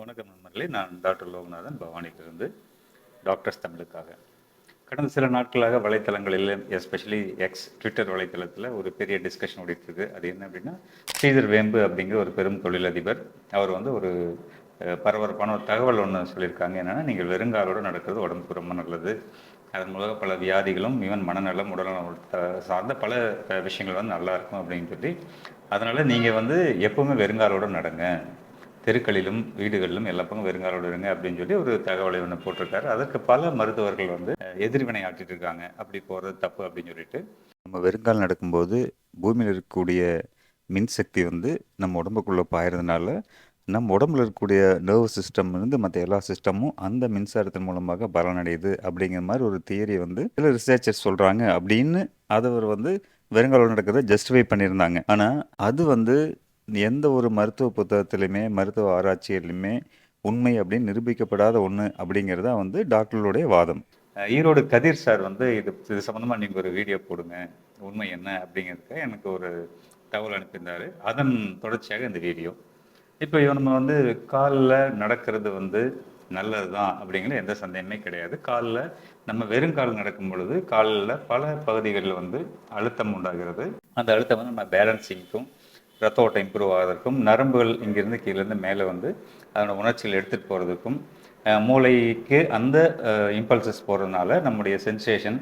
வணக்கம் நண்பர்களே. நான் டாக்டர் லோகநாதன் பவானியிலிருந்து டாக்டர்ஸ் தமிழுக்காக. கடந்த சில நாட்களாக வலைத்தளங்களில் எஸ்பெஷலி எக்ஸ் ட்விட்டர் வலைத்தளத்தில் ஒரு பெரிய டிஸ்கஷன் ஓடிட்டுருக்கு. அது என்ன அப்படின்னா ஸ்ரீதர் வேம்பு அப்படிங்கிற ஒரு பெரும் தொழிலதிபர் அவர் வந்து ஒரு பரபரப்பான ஒரு தகவல் ஒன்று சொல்லியிருக்காங்க. என்னென்னா நீங்கள் வெறுங்காலோடு நடக்கிறது உடம்புக்கு ரொம்ப நல்லது. அதன் மூலம் பல வியாதிகளும் ஈவன் மனநலம் உடல்நலம் த- சார்ந்த பல விஷயங்கள் வந்து நல்லா இருக்கும் அப்படின்னு சொல்லி அதனால் நீங்கள் வந்து எப்பவுமே வெறுங்காலோடு நடங்க. தெருக்களிலும் வீடுகளிலும் எல்லா பக்கம் வெறுங்காலோடு இருங்க அப்படின்னு சொல்லி ஒரு தகவலை ஒன்று போட்டிருக்காரு. அதற்கு பல மருத்துவர்கள் வந்து எதிர்வினை ஆற்றிட்டு இருக்காங்க. அப்படி போகிறது தப்பு அப்படின்னு சொல்லிட்டு. நம்ம வெறுங்கால் நடக்கும்போது பூமியில் இருக்கக்கூடிய மின்சக்தி வந்து நம்ம உடம்புக்குள்ளே பாயறதுனால நம்ம உடம்புல இருக்கக்கூடிய நர்வ் சிஸ்டம் இருந்து மற்ற எல்லா சிஸ்டமும் அந்த மின்சாரத்தின் மூலமாக பலனடையுது அப்படிங்கிற மாதிரி ஒரு தியரி வந்து சில ரிசர்ச்சர்ஸ் சொல்கிறாங்க அப்படின்னு. அதை அவர் வந்து வெறுங்காலம் நடக்கிறத ஜஸ்டிஃபை பண்ணியிருந்தாங்க. ஆனால் அது வந்து எந்த ஒரு மருத்துவ புத்தகத்திலையுமே மருத்துவ ஆராய்ச்சியிலுமே உண்மை அப்படின்னு நிரூபிக்கப்படாத ஒன்று அப்படிங்கிறதா வந்து டாக்டர்களுடைய வாதம். ஈரோடு கதிர் சார் வந்து இது இது சம்மந்தமாக நீங்கள் ஒரு வீடியோ போடுங்க உண்மை என்ன அப்படிங்கிறதுக்கு எனக்கு ஒரு தகவல் அனுப்பியிருந்தாரு. அதன் தொடர்ச்சியாக இந்த வீடியோ. இப்போ நம்ம வந்து காலில் நடக்கிறது வந்து நல்லது தான் அப்படிங்கிற எந்த சந்தேகமே கிடையாது. காலில் நம்ம வெறும் கால் நடக்கும் பொழுது காலில் பல பகுதிகளில் வந்து அழுத்தம் உண்டாகிறது. அந்த அழுத்தம் வந்து நம்ம பேலன்சிங்க்கும் ரத்த ஓட்டம் இம்ப்ரூவ் ஆகிறதுக்கும் நரம்புகள் இங்கேருந்து கீழேருந்து மேலே வந்து அதனோட உணர்ச்சிகள் எடுத்துகிட்டு போகிறதுக்கும் மூளைக்கு அந்த இம்பல்சஸ் போகிறதுனால நம்முடைய சென்சேஷன்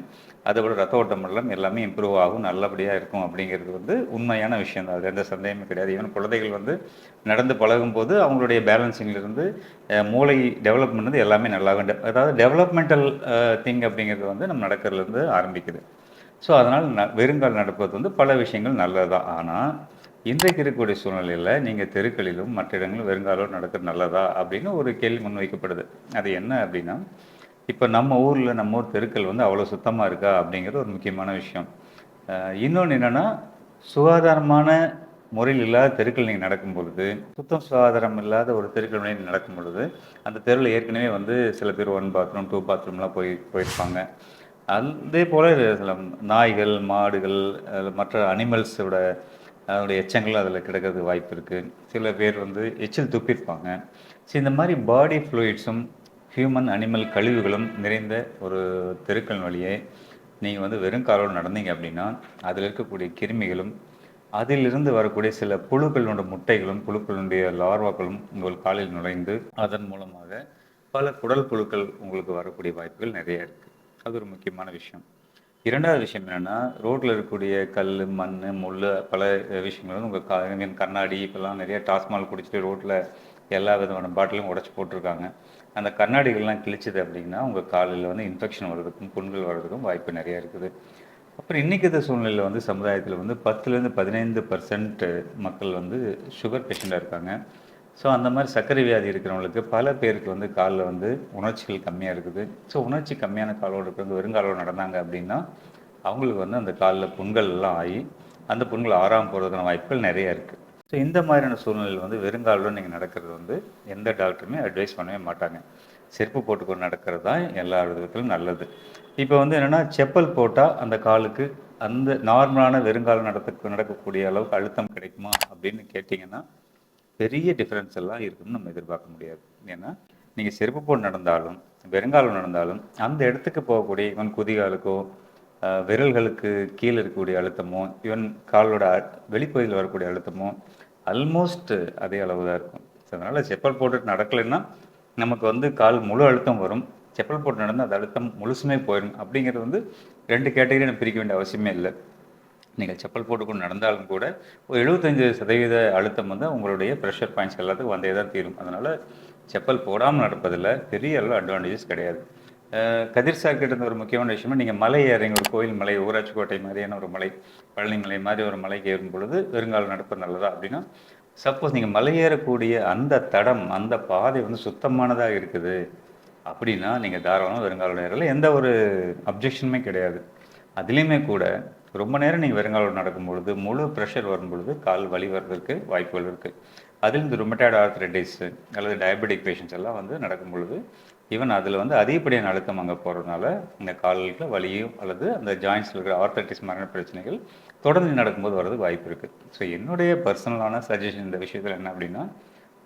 அதோட ரத்த ஓட்டம் எல்லாம் எல்லாமே இம்ப்ரூவ் ஆகும் நல்லபடியாக இருக்கும் அப்படிங்கிறது வந்து உண்மையான விஷயம் தான். அது எந்த சந்தேகமும் கிடையாது. ஈவன் குழந்தைகள் வந்து நடந்து பழகும்போது அவங்களுடைய பேலன்சிங்லேருந்து மூளை டெவலப்மெண்ட் வந்து எல்லாமே நல்லாகும். அதாவது டெவலப்மெண்டல் திங் அப்படிங்கிறது வந்து நம்ம நடக்கிறதுலேருந்து ஆரம்பிக்குது. ஸோ அதனால் ந வெறுங்கால் நடப்பது வந்து பல விஷயங்கள் நல்லது தான் ஆனால் இன்றைக்கு இருக்கக்கூடிய சூழ்நிலையில் நீங்கள் தெருக்களிலும் மற்ற இடங்களிலும் வெறுங்காலோடு நடக்கிறது நல்லதா அப்படின்னு ஒரு கேள்வி முன்வைக்கப்படுது. அது என்ன அப்படின்னா இப்போ நம்ம ஊரில் நம்ம ஊர் தெருக்கள் வந்து அவ்வளோ சுத்தமாக இருக்கா அப்படிங்கிறது ஒரு முக்கியமான விஷயம். இன்னொன்று என்னென்னா சுகாதாரமான முறையில் இல்லாத தெருக்கள் நீங்கள் நடக்கும் பொழுது சுத்தம் சுகாதாரம் இல்லாத ஒரு தெருக்கள் நீங்கள் நடக்கும் பொழுது அந்த தெருவில் ஏற்கனவே வந்து சில பேர் ஒன் பாத்ரூம் டூ பாத்ரூம்லாம் போய் போயிருப்பாங்க. அதே போல் சில நாய்கள் மாடுகள் மற்ற அனிமல்ஸோட அதனுடைய எச்சங்கள் அதில் கிடக்கிறது வாய்ப்பு இருக்குது சில பேர் வந்து எச்சில் துப்பியிருப்பாங்க. ஸோ இந்த மாதிரி பாடி ஃப்ளூயிட்ஸும் ஹியூமன் அனிமல் கழிவுகளும் நிறைந்த ஒரு தெருக்கள் வழியே நீங்கள் வந்து வெறும் காலோடு நடந்தீங்க அப்படின்னா அதில் இருக்கக்கூடிய கிருமிகளும் அதிலிருந்து வரக்கூடிய சில புழுக்களோட முட்டைகளும் புழுக்களுடைய லார்வாக்களும் உங்கள் காலில் நுழைந்து அதன் மூலமாக பல குடல் புழுக்கள் உங்களுக்கு வரக்கூடிய வாய்ப்புகள் நிறைய இருக்குது அது ஒரு முக்கியமான விஷயம். இரண்டாவது விஷயம் என்னென்னா ரோட்டில் இருக்கக்கூடிய கல் மண் முள் பல விஷயங்கள் வந்து உங்கள் க கண்ணாடி இப்போல்லாம் நிறைய டாஸ்மால் குடிச்சிட்டு ரோட்டில் எல்லா விதமான பாட்டிலும் உடச்சி போட்டிருக்காங்க. அந்த கண்ணாடிகள்லாம் கிழிச்சது அப்படின்னா உங்கள் காலில் வந்து இன்ஃபெக்ஷன் வர்றதுக்கும் புண்கள் வர்றதுக்கும் வாய்ப்பு நிறைய இருக்குது. அப்புறம் இன்றைக்கி இந்த சூழ்நிலையில் வந்து சமுதாயத்தில் வந்து பத்துலேருந்து பதினைந்து பர்சன்ட் மக்கள் வந்து சுகர் பேஷண்ட்டாக இருக்காங்க. ஸோ அந்த மாதிரி சர்க்கரை வியாதி இருக்கிறவங்களுக்கு பல பேருக்கு வந்து காலில் வந்து உணர்ச்சிகள் கம்மியாக இருக்குது. ஸோ உணர்ச்சி கம்மியான காலோடு இருக்கிறவங்க வெறுங்காலோடு நடந்தாங்க அப்படின்னா அவங்களுக்கு வந்து அந்த காலில் புண்கள் எல்லாம் ஆகி அந்த புண்கள் ஆறாம போகிறதுக்கான வாய்ப்புகள் நிறைய இருக்குது ஸோ இந்த மாதிரியான சூழ்நிலையில் வந்து வெறுங்காலோடு நீங்கள் நடக்கிறது வந்து எந்த டாக்டருமே அட்வைஸ் பண்ணவே மாட்டாங்க. செருப்பு போட்டுக்கொண்டு நடக்கிறது தான் எல்லா விதத்திலும் நல்லது. இப்போ வந்து என்னென்னா செப்பல் போட்டால் அந்த காலுக்கு அந்த நார்மலான வெறுங்காலம் நடத்த நடக்கக்கூடிய அளவுக்கு அழுத்தம் கிடைக்குமா அப்படின்னு கேட்டிங்கன்னா பெரிய டிஃப்ரென்ஸ் எல்லாம் இருக்குன்னு நம்ம எதிர்பார்க்க முடியாது. ஏன்னா நீங்கள் செருப்பு போட்டு நடந்தாலும் வெறுங்காலம் நடந்தாலும் அந்த இடத்துக்கு போகக்கூடிய ஈவன் குதிகாலுக்கோ விரல்களுக்கு கீழே இருக்கக்கூடிய அழுத்தமோ ஈவன் காலோட வெளிப்பகுதியில் வரக்கூடிய அழுத்தமோ ஆல்மோஸ்ட் அதே அளவு தான் இருக்கும். ஸோ அதனால் செப்பல் போட்டுட்டு நடக்கலைன்னா நமக்கு வந்து கால் முழு அழுத்தம் வரும். செப்பல் போட்டு நடந்தால் அந்த அழுத்தம் முழுசுமே போயிடும். அப்படிங்கிறது வந்து ரெண்டு கேட்டகரி நம்ம பிரிக்க வேண்டிய அவசியமே இல்லை. நீங்கள் செப்பல் போட்டுக்கொண்டு நடந்தாலும் கூட ஒரு எழுபத்தஞ்சு சதவீத அழுத்தம் வந்து உங்களுடைய ப்ரெஷர் பாயிண்ட்ஸ் எல்லாத்துக்கும் வந்தே தான் தீரும். அதனால் செப்பல் போடாமல் நடப்பதில் பெரிய அளவு அட்வான்டேஜஸ் கிடையாது. அஹ் கதிர் சார் கிட்ட இருந்த ஒரு முக்கியமான விஷயமா நீங்கள் மலை ஏறீங்க ஒரு கோயில் மலை ஊராட்சி கோட்டை மாதிரியான ஒரு மலை பழனி மலை மாதிரி ஒரு மலைக்கு ஏறும் பொழுது வெறுங்கால நடப்பது நல்லதா? அப்படின்னா சப்போஸ் நீங்கள் மலை ஏறக்கூடிய அந்த தடம் அந்த பாதை வந்து சுத்தமானதாக இருக்குது அப்படின்னா நீங்கள் தாராளமாக வெறுங்கால நேரில் எந்த ஒரு அப்ஜெக்ஷனுமே கிடையாது. அதுலேயுமே கூட ரொம்ப நேரம் நீங்கள் வெறுங்காலோடு நடக்கும் பொழுது முழு ப்ரெஷர் வரும் பொழுது கால் வலி வர்றதுக்கு வாய்ப்புகள் இருக்குது அதில் இந்த ருமட்டாய்டு ஆர்த்ரைட்டிஸ் அல்லது டயபெட்டிக் பேஷண்ட்ஸ் எல்லாம் வந்து நடக்கும் பொழுது ஈவன் அதில் வந்து அதிகப்படியான அழுத்தம் அங்கே போகிறதுனால இந்த கால்களுக்கு வலியும் அல்லது அந்த ஜாயின்ஸில் இருக்கிற ஆர்த்தரைட்டிஸ் மாதிரியான பிரச்சனைகள் தொடர்ந்து நடக்கும்போது வர்றதுக்கு வாய்ப்பு இருக்குது ஸோ என்னுடைய பர்சனலான சஜஷன் இந்த விஷயத்தில் என்ன அப்படின்னா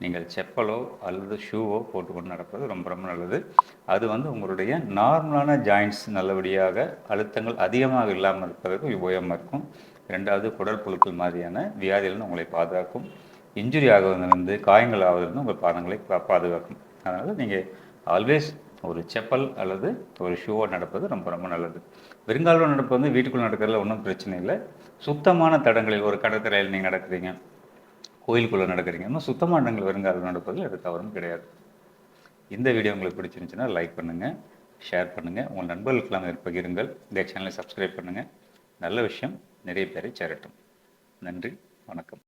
நீங்கள் செப்பலோ அல்லது ஷூவோ போட்டுக்கொண்டு நடப்பது ரொம்ப ரொம்ப நல்லது. அது வந்து உங்களுடைய நார்மலான ஜாயின்ட்ஸ் நல்லபடியாக அழுத்தங்கள் அதிகமாக இல்லாமல் இருப்பதற்கு உபயோகமாக இருக்கும். ரெண்டாவது குடல் புழுக்கள் மாதிரியான வியாதியிலிருந்து உங்களை பாதுகாக்கும். இன்ஜுரி ஆகுவதிலிருந்து காயங்கள் ஆவதிலிருந்து உங்கள் பாதங்களை பா- பாதுகாக்கும். அதனால் நீங்கள் ஆல்வேஸ் ஒரு செப்பல் அல்லது ஒரு ஷூவோ நடப்பது ரொம்ப ரொம்ப நல்லது. வெறுங்காலில் நடப்பது வந்து வீட்டுக்குள்ளே நடக்கிறதுல ஒன்றும் பிரச்சனை இல்லை. சுத்தமான தடங்களில் ஒரு கடற்கரையில் நீங்கள் நடக்கிறீங்க. கோயிலுக்குள்ளே நடக்கிறீங்க. இன்னும் சுத்தமான வருங்காலம் நடப்பதில் அது தவறும் கிடையாது. இந்த வீடியோ உங்களுக்கு பிடிச்சிருந்துச்சுன்னா லைக் பண்ணுங்கள் ஷேர் பண்ணுங்கள் உங்கள் நண்பர்களுக்கெல்லாம் பகிருங்கள். இந்த சேனலை சப்ஸ்கிரைப் பண்ணுங்கள் நல்ல விஷயம். நிறைய பேரை சேரட்டும். நன்றி. வணக்கம்.